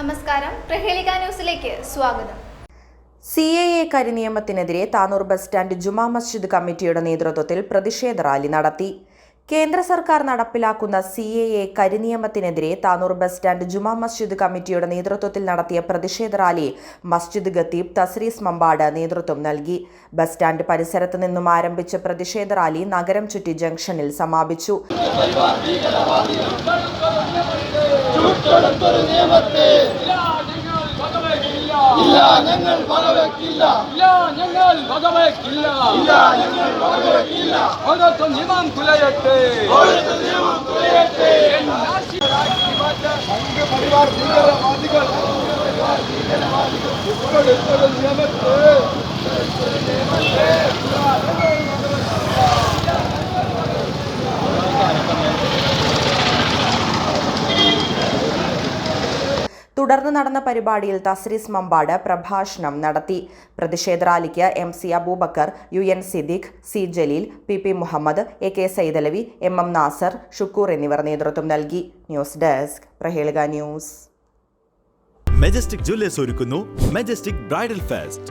നമസ്കാരം. പ്രഹേളിക ന്യൂസിലേക്ക് സ്വാഗതം. സി എ എ കരിനിയമത്തിനെതിരെ താനൂർ ബസ് സ്റ്റാൻഡ് ജുമാ മസ്ജിദ് കമ്മിറ്റിയുടെ നേതൃത്വത്തിൽ പ്രതിഷേധ റാലി നടത്തി. കേന്ദ്ര സർക്കാർ നടപ്പിലാക്കുന്ന സി എ എ കരിനിയമത്തിനെതിരെ താനൂർ ബസ് സ്റ്റാൻഡ് ജുമാ മസ്ജിദ് കമ്മിറ്റിയുടെ നേതൃത്വത്തിൽ നടത്തിയ പ്രതിഷേധ റാലി മസ്ജിദ് ഖത്തീബ് തസ്രീസ് മമ്പാട് നേതൃത്വം നൽകി. ബസ് സ്റ്റാൻഡ് പരിസരത്ത് നിന്നും ആരംഭിച്ച പ്രതിഷേധ റാലി നഗരം ചുറ്റി ജംഗ്ഷനിൽ സമാപിച്ചു. ഇല്ല ഞങ്ങൾ വകവെക്കില്ല. ഓരോരുത്തർ നിയമം തുലയട്ടെ. സംഘപരിവാർ ഭീകരവാദികൾ ഉൾപ്പെടുത്തുന്ന നിയമത്തെ തുടർന്ന് നടന്ന പരിപാടിയിൽ തസ്രീസ് മമ്പാട് പ്രഭാഷണം നടത്തി. പ്രതിഷേധ റാലിക്ക് M C Aboobacker U N Siddique C Jaleel P P Muhammad A K Saidalavi M M Nasar Shukoor എന്നിവർ നേതൃത്വം നൽകി. News desk Prahelika news. Majestic jewellers ഒരുക്കുന്നു. Majestic bridal fest